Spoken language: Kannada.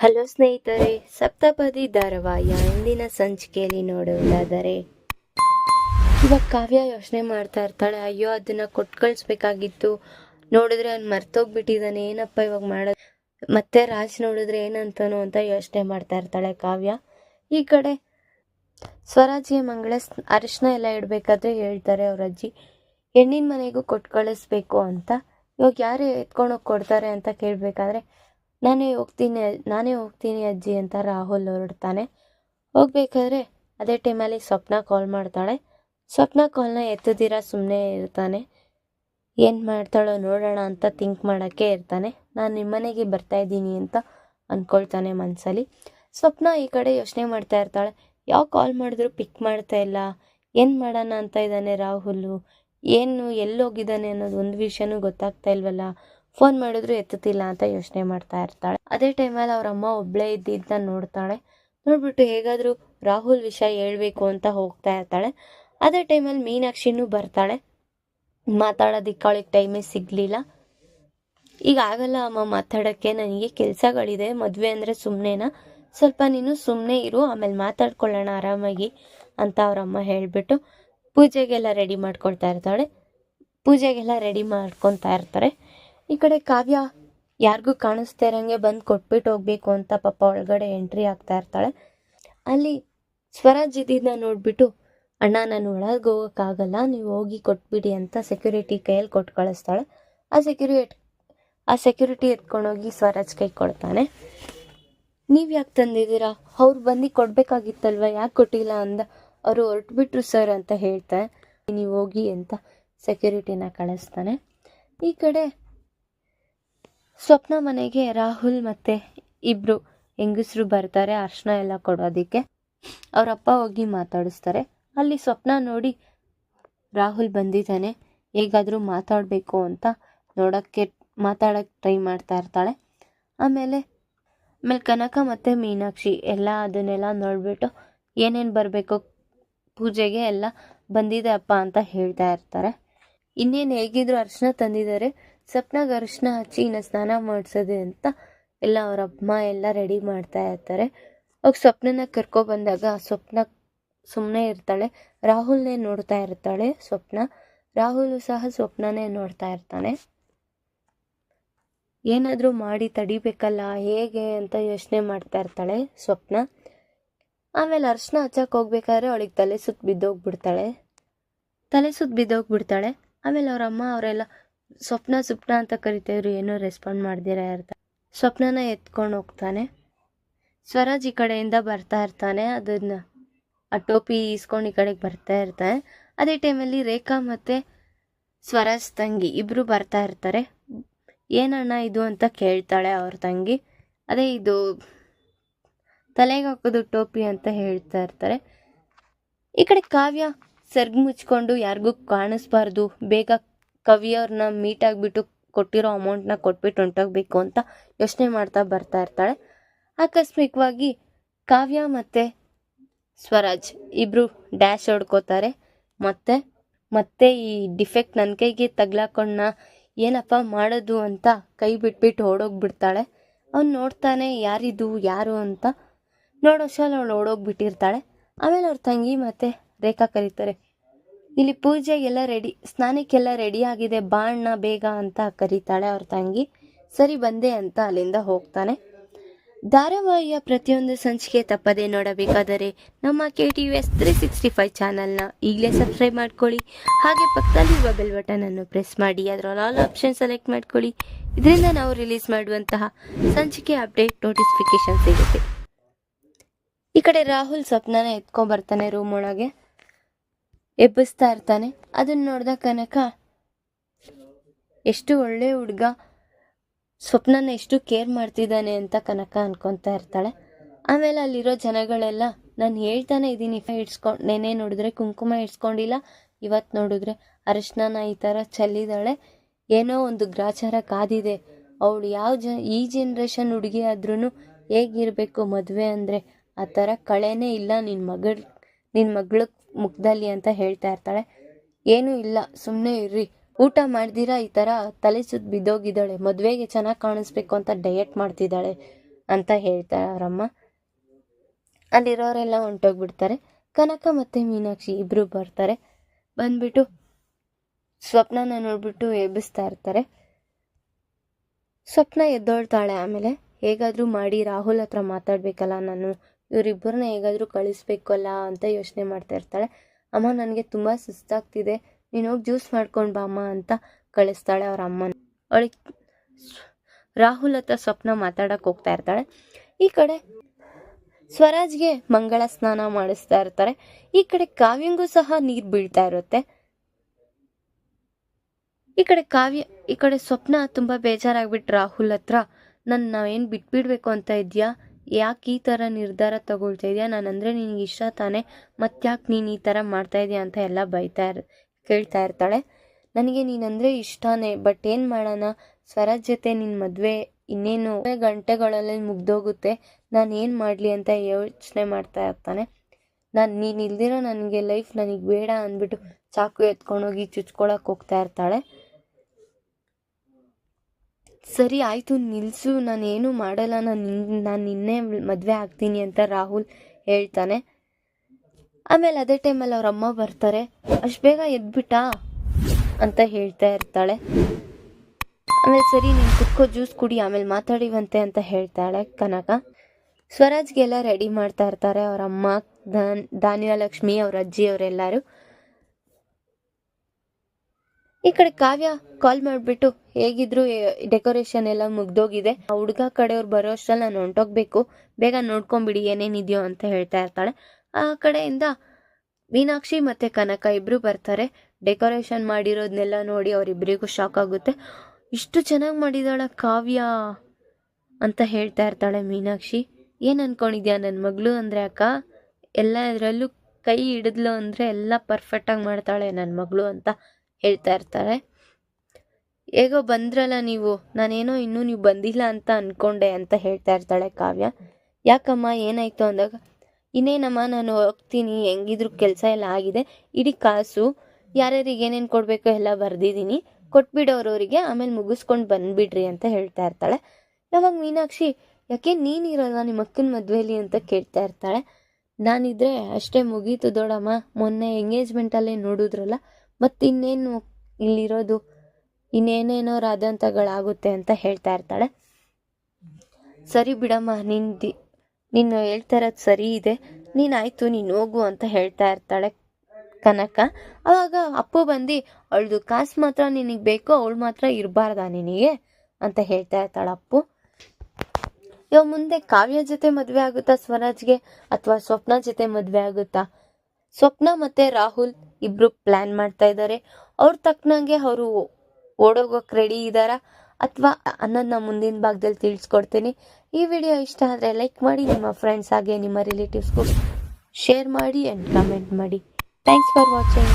ಹಲೋ ಸ್ನೇಹಿತರೆ, ಸಪ್ತಪದಿ ಧಾರಾವಾಹಿಯ ಇಂದಿನ ಸಂಚಿಕೆಯಲ್ಲಿ ನೋಡುವುದಾದರೆ, ಇವಾಗ ಕಾವ್ಯ ಯೋಚನೆ ಮಾಡ್ತಾ ಇರ್ತಾಳೆ, ಅಯ್ಯೋ ಅದನ್ನ ಕೊಟ್ಟು ಕಳಿಸ್ಬೇಕಾಗಿತ್ತು. ನೋಡಿದ್ರೆ ಅವ್ನು ಮರ್ತೋಗ್ಬಿಟ್ಟಿದ್ದಾನೆ, ಏನಪ್ಪ ಇವಾಗ ಮಾಡೋದು? ಮತ್ತೆ ರಾಜ್ ನೋಡಿದ್ರೆ ಏನಂತಾನೋ ಅಂತ ಯೋಚನೆ ಮಾಡ್ತಾ ಇರ್ತಾಳೆ ಕಾವ್ಯ. ಈ ಕಡೆ ಸ್ವರಾಜ್ಯ ಮಂಗಳ ಅರಿಶಿನ ಎಲ್ಲ ಇಡಬೇಕಾದ್ರೆ ಹೇಳ್ತಾರೆ ಅವ್ರ ಅಜ್ಜಿ. ಹೆಣ್ಣಿನ ಮನೆಗೂ ಕೊಟ್ಟು ಕಳಿಸ್ಬೇಕು ಅಂತ. ಇವಾಗ ಯಾರು ಎತ್ಕೊಂಡೋಗಿ ಕೊಡ್ತಾರೆ ಅಂತ ಕೇಳಬೇಕಾದ್ರೆ ನಾನೇ ಹೋಗ್ತೀನಿ ನಾನೇ ಹೋಗ್ತೀನಿ ಅಜ್ಜಿ ಅಂತ ರಾಹುಲ್ ಹೊರಡ್ತಾನೆ. ಹೋಗ್ಬೇಕಾದ್ರೆ ಅದೇ ಟೈಮಲ್ಲಿ ಸ್ವಪ್ನ ಕಾಲ್ ಮಾಡ್ತಾಳೆ. ಸ್ವಪ್ನ ಕಾಲ್ನ ಎತ್ತದಿರ ಸುಮ್ಮನೆ ಇರ್ತಾನೆ. ಏನು ಮಾಡ್ತಾಳೋ ನೋಡೋಣ ಅಂತ ಥಿಂಕ್ ಮಾಡೋಕ್ಕೆ ಇರ್ತಾನೆ. ನಾನು ನಿಮ್ಮನೆಗೆ ಬರ್ತಾ ಇದ್ದೀನಿ ಅಂತ ಅಂದ್ಕೊಳ್ತಾನೆ ಮನಸ್ಸಲ್ಲಿ ಸ್ವಪ್ನ ಈ ಕಡೆ ಯೋಚನೆ ಮಾಡ್ತಾ ಇರ್ತಾಳೆ. ಯಾವ ಕಾಲ್ ಮಾಡಿದ್ರು ಪಿಕ್ ಮಾಡ್ತಾ ಇಲ್ಲ. ಏನು ಮಾಡೋಣ ಅಂತ ಇದ್ದಾನೆ ರಾಹುಲ್? ಏನು ಎಲ್ಲೋಗಿದ್ದಾನೆ ಅನ್ನೋದು ಒಂದು ವಿಷಯನೂ ಗೊತ್ತಾಗ್ತಾ ಇಲ್ವಲ್ಲ. ಫೋನ್ ಮಾಡಿದ್ರು ಎತ್ತುತ್ತಿಲ್ಲ ಅಂತ ಯೋಚನೆ ಮಾಡ್ತಾ ಇರ್ತಾಳೆ. ಅದೇ ಟೈಮಲ್ಲಿ ಅವ್ರ ಅಮ್ಮ ಒಬ್ಳೇ ಇದ್ದಿದ್ದ ನೋಡ್ತಾಳೆ. ನೋಡ್ಬಿಟ್ಟು ಹೇಗಾದರೂ ರಾಹುಲ್ ವಿಷಯ ಹೇಳ್ಬೇಕು ಅಂತ ಹೋಗ್ತಾ ಇರ್ತಾಳೆ. ಅದೇ ಟೈಮಲ್ಲಿ ಮೀನಾಕ್ಷಿನೂ ಬರ್ತಾಳೆ. ಮಾತಾಡೋದಿಕ್ಕೆ ಅವಳಿಗೆ ಟೈಮೇ ಸಿಗಲಿಲ್ಲ. ಈಗ ಆಗಲ್ಲ ಅಮ್ಮ ಮಾತಾಡೋಕ್ಕೆ ನನಗೆ ಕೆಲಸಗಳಿದೆ. ಮದುವೆ ಅಂದರೆ ಸುಮ್ಮನೆನಾ ಸ್ವಲ್ಪ ನೀನು ಸುಮ್ಮನೆ ಇರು, ಆಮೇಲೆ ಮಾತಾಡ್ಕೊಳ್ಳೋಣ ಆರಾಮಾಗಿ ಅಂತ ಅವರಮ್ಮ ಹೇಳಿಬಿಟ್ಟು ಪೂಜೆಗೆಲ್ಲ ರೆಡಿ ಮಾಡ್ಕೊಳ್ತಾ ಇರ್ತಾಳೆ. ಪೂಜೆಗೆಲ್ಲ ರೆಡಿ ಮಾಡ್ಕೊತಾ ಇರ್ತಾರೆ. ಈ ಕಡೆ ಕಾವ್ಯ ಯಾರಿಗೂ ಕಾಣಿಸ್ತಾ ಇರೋಂಗೆ ಬಂದು ಕೊಟ್ಬಿಟ್ಟು ಹೋಗ್ಬೇಕು ಅಂತ ಪಾಪ ಒಳಗಡೆ ಎಂಟ್ರಿ ಆಗ್ತಾ ಇರ್ತಾಳೆ. ಅಲ್ಲಿ ಸ್ವರಾಜ್ ಇದ್ದಿದ್ದನ್ನ ನೋಡ್ಬಿಟ್ಟು, ಅಣ್ಣ, ನಾನು ಒಳಗೆ ಹೋಗೋಕ್ಕಾಗಲ್ಲ, ನೀವು ಹೋಗಿ ಕೊಟ್ಬಿಡಿ ಅಂತ ಸೆಕ್ಯೂರಿಟಿ ಕೈಯಲ್ಲಿ ಕೊಟ್ಟು ಕಳಿಸ್ತಾಳೆ. ಆ ಸೆಕ್ಯೂರಿಟಿ ಆ ಸೆಕ್ಯೂರಿಟಿ ಎತ್ಕೊಂಡೋಗಿ ಸ್ವರಾಜ್ ಕೈ ಕೊಡ್ತಾನೆ. ನೀವು ಯಾಕೆ ತಂದಿದ್ದೀರಾ? ಅವ್ರು ಬಂದು ಕೊಡಬೇಕಾಗಿತ್ತಲ್ವ? ಯಾಕೆ ಕೊಟ್ಟಿಲ್ಲ? ಅಂದ. ಅವರು ಹೊರಟ್ಬಿಟ್ರು ಸರ್ ಅಂತ ಹೇಳ್ತಾರೆ ನೀವು ಹೋಗಿ ಅಂತ ಸೆಕ್ಯೂರಿಟಿನ ಕಳಿಸ್ತಾನೆ. ಈ ಕಡೆ ಸ್ವಪ್ನ ಮನೆಗೆ ರಾಹುಲ್ ಮತ್ತು ಇಬ್ಬರು ಹೆಂಗಸರು ಬರ್ತಾರೆ, ಅರ್ಶನ ಎಲ್ಲ ಕೊಡೋದಕ್ಕೆ. ಅವರಪ್ಪ ಹೋಗಿ ಮಾತಾಡಿಸ್ತಾರೆ. ಅಲ್ಲಿ ಸ್ವಪ್ನ ನೋಡಿ ರಾಹುಲ್ ಬಂದಿದ್ದಾನೆ, ಹೇಗಾದರೂ ಮಾತಾಡಬೇಕು ಅಂತ ನೋಡೋಕ್ಕೆ, ಮಾತಾಡೋಕ್ಕೆ ಟ್ರೈ ಮಾಡ್ತಾ ಇರ್ತಾಳೆ. ಆಮೇಲೆ ಆಮೇಲೆ ಕನಕ ಮತ್ತು ಮೀನಾಕ್ಷಿ ಎಲ್ಲ ಅದನ್ನೆಲ್ಲ ನೋಡಿಬಿಟ್ಟು ಏನೇನು ಬರಬೇಕು, ಪೂಜೆಗೆ ಎಲ್ಲ ಬಂದಿದೆ ಅಪ್ಪ ಅಂತ ಹೇಳ್ತಾ ಇರ್ತಾರೆ. ಇನ್ನೇನು ಹೇಗಿದ್ರು ಅರ್ಶನ ತಂದಿದ್ದಾರೆ ಸಪ್ನಾಗ ಅರಿಶಿನ ಹಚ್ಚಿ ಇನ್ನು ಸ್ನಾನ ಮಾಡಿಸೋದೆ ಅಂತ ಎಲ್ಲ ಅವ್ರ ಅಮ್ಮ ಎಲ್ಲ ರೆಡಿ ಮಾಡ್ತಾ ಇರ್ತಾರೆ. ಅವಾಗ ಸ್ವಪ್ನನ ಕರ್ಕೊ ಬಂದಾಗ ಸ್ವಪ್ನ ಸುಮ್ಮನೆ ಇರ್ತಾಳೆ. ರಾಹುಲ್ನೇ ನೋಡ್ತಾ ಇರ್ತಾಳೆ ಸ್ವಪ್ನ. ರಾಹುಲ್ ಸಹ ಸ್ವಪ್ನನೇ ನೋಡ್ತಾ ಇರ್ತಾನೆ. ಏನಾದರೂ ಮಾಡಿ ತಡಿಬೇಕಲ್ಲ, ಹೇಗೆ ಅಂತ ಯೋಚನೆ ಮಾಡ್ತಾ ಇರ್ತಾಳೆ ಸ್ವಪ್ನ. ಆಮೇಲೆ ಅರ್ಶನ ಹಚ್ಚಕ್ಕೆ ಹೋಗ್ಬೇಕಾದ್ರೆ ಅವಳಿಗೆ ತಲೆ ಸುತ್ತ ಬಿದ್ದೋಗ್ಬಿಡ್ತಾಳೆ. ತಲೆ ಸುತ್ತ ಬಿದ್ದೋಗ್ಬಿಡ್ತಾಳೆ. ಆಮೇಲೆ ಅವ್ರ ಅಮ್ಮ ಅವರೆಲ್ಲ ಸ್ವಪ್ನ ಸುಪ್ನ ಅಂತ ಕರಿತಿದ್ರು ಏನೂ ರೆಸ್ಪಾಂಡ್ ಮಾಡ್ದಿರ ಇರ್ತಾರೆ ಸ್ವಪ್ನನ ಎತ್ಕೊಂಡು ಹೋಗ್ತಾನೆ. ಸ್ವರಾಜ್ ಈ ಕಡೆಯಿಂದ ಬರ್ತಾ ಇರ್ತಾನೆ. ಅದನ್ನ ಆ ಟೋಪಿ ಈಸ್ಕೊಂಡು ಈ ಕಡೆಗೆ ಬರ್ತಾ ಇರ್ತಾನೆ. ಅದೇ ಟೈಮಲ್ಲಿ ರೇಖಾ ಮತ್ತು ಸ್ವರಾಜ್ ತಂಗಿ ಇಬ್ಬರು ಬರ್ತಾ ಇರ್ತಾರೆ. ಏನಣ್ಣ ಇದು ಅಂತ ಕೇಳ್ತಾಳೆ ಅವ್ರ ತಂಗಿ. ಅದೇ ಇದು ತಲೆಗೆ ಹಾಕೋದು ಟೋಪಿ ಅಂತ ಹೇಳ್ತಾ ಇರ್ತಾರೆ. ಈ ಕಡೆ ಕಾವ್ಯ ಸರ್ಗ್ ಮುಚ್ಕೊಂಡು ಯಾರಿಗೂ ಕಾಣಿಸ್ಬಾರ್ದು, ಬೇಗ ಕವಿಯವ್ರನ್ನ ಮೀಟ್ ಆಗಿಬಿಟ್ಟು ಕೊಟ್ಟಿರೋ ಅಮೌಂಟ್ನ ಕೊಟ್ಬಿಟ್ಟು ಹೊಂಟೋಗ್ಬೇಕು ಅಂತ ಯೋಚನೆ ಮಾಡ್ತಾ ಬರ್ತಾ ಇರ್ತಾಳೆ. ಆಕಸ್ಮಿಕವಾಗಿ ಕಾವ್ಯ ಮತ್ತು ಸ್ವರಾಜ್ ಇಬ್ಬರು ಡ್ಯಾಶ್ ಹೊಡ್ಕೋತಾರೆ. ಮತ್ತು, ಮತ್ತೆ ಈ ಡಿಫೆಕ್ಟ್ ನನ್ನ ಕೈಗೆ ತಗ್ಲಾಕೊಂಡ ಏನಪ್ಪ ಮಾಡೋದು ಅಂತ ಕೈ ಬಿಟ್ಬಿಟ್ಟು ಓಡೋಗ್ಬಿಡ್ತಾಳೆ. ಅವ್ನು ನೋಡ್ತಾನೆ ಯಾರಿದು, ಯಾರು ಅಂತ. ನೋಡೋಷಲ್ಲಿ ಅವಳು ಓಡೋಗ್ಬಿಟ್ಟಿರ್ತಾಳೆ. ಆಮೇಲೆ ಅವ್ರ ತಂಗಿ ಮತ್ತು ರೇಖಾ ಕರೀತಾರೆ ಇಲ್ಲಿ ಪೂಜೆಗೆಲ್ಲ ರೆಡಿ ಸ್ನಾನಕ್ಕೆಲ್ಲ ರೆಡಿ ಆಗಿದೆ. ಬಾಣ್ಣ, ಬೇಗ ಅಂತ ಕರೀತಾಳೆ ಅವ್ರ ತಂಗಿ. ಸರಿ, ಬಂದೆ ಅಂತ ಅಲ್ಲಿಂದ ಹೋಗ್ತಾನೆ. ಧಾರಾವಾಹಿಯ ಪ್ರತಿಯೊಂದು ಸಂಚಿಕೆ ತಪ್ಪದೆ ನೋಡಬೇಕಾದರೆ ನಮ್ಮ K T V S three sixty five ಚಾನಲ್ನ ಈಗಲೇ ಸಬ್ಸ್ಕ್ರೈಬ್ ಮಾಡ್ಕೊಳ್ಳಿ. ಹಾಗೆ ಪಕ್ಕದಲ್ಲಿರುವ ಬೆಲ್ ಬಟನನ್ನು ಪ್ರೆಸ್ ಮಾಡಿ. ಅದರಲ್ಲಿ ಆಲ್ ಆಪ್ಷನ್ ಸೆಲೆಕ್ಟ್ ಮಾಡ್ಕೊಳ್ಳಿ. ಇದರಿಂದ ನಾವು ರಿಲೀಸ್ ಮಾಡುವಂತಹ ಸಂಚಿಕೆ ಅಪ್ಡೇಟ್ ನೋಟಿಫಿಕೇಶನ್ ಸಿಗುತ್ತೆ. ಈ ಕಡೆ ರಾಹುಲ್ ಸ್ವಪ್ನನ ಎತ್ಕೊಂಡ್ಬರ್ತಾನೆ ರೂಮ್ ಒಳಗೆ. ಎಬ್ಬಿಸ್ತಾ ಇರ್ತಾನೆ. ಅದನ್ನ ನೋಡಿದ ಕನಕ, ಎಷ್ಟು ಒಳ್ಳೆ ಹುಡುಗ. ಸ್ವಪ್ನನ ಎಷ್ಟು ಕೇರ್ ಮಾಡ್ತಿದ್ದಾನೆ ಅಂತ ಕನಕ ಅನ್ಕೊತಾ ಇರ್ತಾಳೆ. ಆಮೇಲೆ ಅಲ್ಲಿರೋ ಜನಗಳೆಲ್ಲ, ನಾನು ಹೇಳ್ತಾನೆ ಇದ್ದೀನಿ ಇಡ್ಸ್ಕೊಂಡು ನೆನೆ ನೋಡಿದ್ರೆ ಕುಂಕುಮ ಇಡ್ಸ್ಕೊಂಡಿಲ್ಲ. ಇವತ್ತು ನೋಡಿದ್ರೆ ಅರಿಶಿನ ಈ ಥರ ಚೆಲ್ಲಿದ್ದಾಳೆ ಏನೋ ಒಂದು ಗ್ರಾಚಾರ ಕಾದಿದೆ. ಅವಳು ಯಾವ ಜ, ಈ ಜನ್ರೇಷನ್ ಹುಡುಗಿ ಆದ್ರೂ ಹೇಗಿರಬೇಕು ಮದುವೆ ಅಂದರೆ ಆ ಥರ ಕಳೆನೇ ಇಲ್ಲ ನಿನ್ನ ಮಗಳ ನಿನ್ನ ಮಗಳ ಮುಖದಲ್ಲಿ ಅಂತ ಹೇಳ್ತಾ ಇರ್ತಾಳೆ. ಏನೂ ಇಲ್ಲ ಸುಮ್ಮನೆ ಇರ್ರಿ. ಊಟ ಮಾಡ್ದಿರಾ ಈ ಥರ ತಲೆ ಸುತ್ತ ಬಿದ್ದೋಗಿದ್ದಾಳೆ. ಮದುವೆಗೆ ಚೆನ್ನಾಗಿ ಕಾಣಿಸ್ಬೇಕು ಅಂತ ಡಯಟ್ ಮಾಡ್ತಿದ್ದಾಳೆ ಅಂತ ಹೇಳ್ತಾರೆ ಅವರಮ್ಮ ಅಲ್ಲಿರೋರೆಲ್ಲ ಹೊಂಟೋಗ್ಬಿಡ್ತಾರೆ. ಕನಕ ಮತ್ತು ಮೀನಾಕ್ಷಿ ಇಬ್ಬರು ಬರ್ತಾರೆ. ಬಂದ್ಬಿಟ್ಟು ಸ್ವಪ್ನನ ನೋಡ್ಬಿಟ್ಟು ಎಬ್ಬಿಸ್ತಾ ಇರ್ತಾರೆ. ಸ್ವಪ್ನ ಎದ್ದೋಳ್ತಾಳೆ ಆಮೇಲೆ. ಹೇಗಾದರೂ ಮಾಡಿ ರಾಹುಲ್ ಹತ್ರ ಮಾತಾಡಬೇಕಲ್ಲ ನಾನು. ಇವರಿಬ್ಬರನ್ನ ಹೇಗಾದರೂ ಕಳಿಸ್ಬೇಕಲ್ಲ ಅಂತ ಯೋಚನೆ ಮಾಡ್ತಾ ಇರ್ತಾಳೆ. ಅಮ್ಮ, ನನಗೆ ತುಂಬ ಸುಸ್ತಾಗ್ತಿದೆ. ನೀನು ಹೋಗಿ ಜ್ಯೂಸ್ ಮಾಡ್ಕೊಂಡು ಬಾ ಅಮ್ಮ ಅಂತ ಕಳಿಸ್ತಾಳೆ ಅವ್ರ ಅಮ್ಮನ. ಅವಳಿಗೆ ರಾಹುಲ್ ಹತ್ರ ಸ್ವಪ್ನ ಮಾತಾಡಕ್ಕೆ ಹೋಗ್ತಾ ಇರ್ತಾಳೆ. ಈ ಕಡೆ ಸ್ವರಾಜ್ಗೆ ಮಂಗಳ ಸ್ನಾನ ಮಾಡಿಸ್ತಾ ಇರ್ತಾರೆ. ಈ ಕಡೆ ಕಾವ್ಯಂಗೂ ಸಹ ನೀರು ಬೀಳ್ತಾ ಇರುತ್ತೆ. ಈ ಕಡೆ ಕಾವ್ಯ, ಈ ಕಡೆ ಸ್ವಪ್ನ ತುಂಬ ಬೇಜಾರಾಗ್ಬಿಟ್ಟು ರಾಹುಲ್ ಹತ್ರ. ನನ್ನ ನಾವೇನು ಬಿಟ್ಬಿಡ್ಬೇಕು ಅಂತ ಇದೆಯಾ? ಯಾಕೆ ಈ ಥರ ನಿರ್ಧಾರ ತಗೊಳ್ತಾ ಇದೆಯಾ? ನಾನಂದರೆ ನಿನಗೆ ಇಷ್ಟ ತಾನೇ, ಮತ್ತ್ಯಾಕೆ ನೀನು ಈ ಥರ ಮಾಡ್ತಾ ಇದೆಯಾ ಅಂತ ಎಲ್ಲ ಬೈತಾ ಇರ್, ಕೇಳ್ತಾ ಇರ್ತಾಳೆ. ನನಗೆ ನೀನಂದರೆ ಇಷ್ಟನೇ, ಬಟ್ ಏನು ಮಾಡೋಣ? ಸ್ವರಾಜ್ ಜೊತೆ ನಿನ್ನ ಮದುವೆ ಇನ್ನೇನು ಗಂಟೆಗಳಲ್ಲಿ ಮುಗ್ದೋಗುತ್ತೆ. ನಾನು ಏನು ಮಾಡಲಿ ಅಂತ ಯೋಚನೆ ಮಾಡ್ತಾ ಇರ್ತಾನೆ. ನಾನು, ನೀನು ಇಲ್ದಿರೋ ನನಗೆ ಲೈಫ್ ನನಗೆ ಬೇಡ ಅಂದ್ಬಿಟ್ಟು ಚಾಕು ಎತ್ಕೊಂಡೋಗಿ ಚುಚ್ಕೊಳಕ್ಕೆ ಹೋಗ್ತಾ ಇರ್ತಾಳೆ. ಸರಿ ಆಯಿತು ನಿಲ್ಲಿಸು ನಾನೇನು ಮಾಡಲ್ಲ, ನಾನು ನಿನ್ನ ನಾನು ನಿನ್ನೆ ಮದುವೆ ಆಗ್ತೀನಿ ಅಂತ ರಾಹುಲ್ ಹೇಳ್ತಾನೆ. ಆಮೇಲೆ ಅದೇ ಟೈಮಲ್ಲಿ ಅವ್ರ ಅಮ್ಮ ಬರ್ತಾರೆ. ಅಷ್ಟು ಬೇಗ ಎದ್ಬಿಟ್ಟಾ ಅಂತ ಹೇಳ್ತಾ ಇರ್ತಾಳೆ. ಆಮೇಲೆ ಸರಿ, ನೀನು ಕುತ್ಕೋ, ಜ್ಯೂಸ್ ಕುಡಿ, ಆಮೇಲೆ ಮಾತಾಡಿವಂತೆ ಅಂತ ಹೇಳ್ತಾಳೆ ಕನಕ. ಸ್ವರಾಜ್ಗೆಲ್ಲ ರೆಡಿ ಮಾಡ್ತಾ ಇರ್ತಾರೆ ಅವ್ರ ಅಮ್ಮ ದಾನ್ ಧಾನ್ಯಲಕ್ಷ್ಮಿ, ಅವ್ರ ಅಜ್ಜಿ, ಅವರೆಲ್ಲರೂ. ಈ ಕಡೆ ಕಾವ್ಯ ಕಾಲ್ ಮಾಡಿಬಿಟ್ಟು ಹೇಗಿದ್ರು ಡೆಕೋರೇಷನ್ ಎಲ್ಲ ಮುಗ್ದೋಗಿದೆ. ಆ ಹುಡುಗ ಕಡೆಯವ್ರು ಬರೋ ಅಷ್ಟ್ರಲ್ಲಿ ನಾನು ಹೊಂಟೋಗ್ಬೇಕು. ಬೇಗ ನೋಡ್ಕೊಂಬಿಡಿ ಏನೇನಿದೆಯೋ ಅಂತ ಹೇಳ್ತಾ ಇರ್ತಾಳೆ. ಆ ಕಡೆಯಿಂದ ಮೀನಾಕ್ಷಿ ಮತ್ತು ಕನಕ ಇಬ್ಬರು ಬರ್ತಾರೆ. ಡೆಕೋರೇಷನ್ ಮಾಡಿರೋದನ್ನೆಲ್ಲ ನೋಡಿ ಅವರಿಬ್ಬರಿಗೂ ಶಾಕ್ ಆಗುತ್ತೆ. ಇಷ್ಟು ಚೆನ್ನಾಗಿ ಮಾಡಿದಾಳ ಕಾವ್ಯ ಅಂತ ಹೇಳ್ತಾ ಇರ್ತಾಳೆ ಮೀನಾಕ್ಷಿ. ಏನು ಅನ್ಕೊಂಡಿದ್ಯಾ ನನ್ನ ಮಗಳು ಅಂದರೆ ಅಕ್ಕ? ಎಲ್ಲ ಇದರಲ್ಲೂ ಕೈ ಹಿಡಿದ್ಲು ಅಂದರೆ ಎಲ್ಲ ಪರ್ಫೆಕ್ಟಾಗಿ ಮಾಡ್ತಾಳೆ ನನ್ನ ಮಗಳು ಅಂತ. ಹೇಳ್ತಾ ಇರ್ತಾರೆ. ಹೇಗೋ ಬಂದ್ರಲ್ಲ ನೀವು, ನಾನೇನೋ ಇನ್ನೂ ನೀವು ಬಂದಿಲ್ಲ ಅಂತ ಅಂದ್ಕೊಂಡೆ ಅಂತ ಹೇಳ್ತಾ ಇರ್ತಾಳೆ ಕಾವ್ಯ. ಯಾಕಮ್ಮ, ಏನಾಯಿತು ಅಂದಾಗ, ಇನ್ನೇನಮ್ಮ, ನಾನು ಹೋಗ್ತೀನಿ, ಹೆಂಗಿದ್ರು ಕೆಲಸ ಎಲ್ಲ ಆಗಿದೆ, ಇಡೀ ಕಾಸು, ಯಾರ್ಯಾರಿಗೆ ಏನೇನು ಕೊಡಬೇಕು ಎಲ್ಲ ಬರೆದಿದ್ದೀನಿ, ಕೊಟ್ಬಿಡೋರವರಿಗೆ ಆಮೇಲೆ ಮುಗಿಸ್ಕೊಂಡು ಬಂದುಬಿಡ್ರಿ ಅಂತ ಹೇಳ್ತಾ ಇರ್ತಾಳೆ. ಯಾವಾಗ ಮೀನಾಕ್ಷಿ, ಯಾಕೆ ನೀನಿರಲ್ಲ ನಿಮ್ಮ ಅಕ್ಕನ ಮದುವೆಯಲ್ಲಿ ಅಂತ ಕೇಳ್ತಾ ಇರ್ತಾಳೆ. ನಾನಿದ್ರೆ ಅಷ್ಟೇ ಮುಗೀತು ದೊಡಮ್ಮ, ಮೊನ್ನೆ ಎಂಗೇಜ್ಮೆಂಟಲ್ಲೇ ನೋಡಿದ್ರಲ್ಲ ಮತ್ತಿನ್ನೇನು ಇಲ್ಲಿರೋದು? ಇನ್ನೇನೇನೋ ರಾದಂತಗಳಾಗುತ್ತೆ ಅಂತ ಹೇಳ್ತಾ ಇರ್ತಾಳೆ. ಸರಿ ಬಿಡಮ್ಮ ನಿಂದು ನೀನು ಹೇಳ್ತಾ ಇರೋದು ಸರಿ ಇದೆ. ನೀನಾಯ್ತು, ನೀನು ಹೋಗು ಅಂತ ಹೇಳ್ತಾ ಇರ್ತಾಳೆ ಕನಕ. ಅವಾಗ ಅಪ್ಪು ಬಂದು, ಅವಳದು ಕಾಸು ಮಾತ್ರ ನಿನಗೆ ಬೇಕೋ, ಅವಳು ಮಾತ್ರ ಇರಬಾರ್ದಾ ನಿನಗೆ? ಅಂತ ಹೇಳ್ತಾ ಇರ್ತಾಳೆ ಅಪ್ಪು. ಇವಾಗ ಮುಂದೆ ಕಾವ್ಯ ಜೊತೆ ಮದುವೆ ಆಗುತ್ತಾ, ಸ್ವರಾಜ್ಗೆ? ಅಥವಾ ಸ್ವಪ್ನ ಜೊತೆ ಮದುವೆ ಆಗುತ್ತಾ? ಸ್ವಪ್ನ ಮತ್ತೆ ರಾಹುಲ್ ಇಬ್ರು ಪ್ಲಾನ್ ಮಾಡ್ತಾ ಇದ್ದಾರೆ ಅವ್ರ ತಕ್ಕನಂಗೆ ಅವರು ಓಡೋಗೋಕೆ ರೆಡಿ ಇದ್ದಾರಾ ಅಥವಾ ಅನ್ನೋದನ್ನ ಮುಂದಿನ ಭಾಗದಲ್ಲಿ ತಿಳಿಸ್ಕೊಡ್ತೀನಿ. ಈ ವಿಡಿಯೋ ಇಷ್ಟ ಆದರೆ ಲೈಕ್ ಮಾಡಿ, ನಿಮ್ಮ ಫ್ರೆಂಡ್ಸ್ ಹಾಗೆ, ನಿಮ್ಮ ರಿಲೇಟಿವ್ಸ್ಗೂ ಶೇರ್ ಮಾಡಿ ಆ್ಯಂಡ್ ಕಮೆಂಟ್ ಮಾಡಿ. Thanks for watching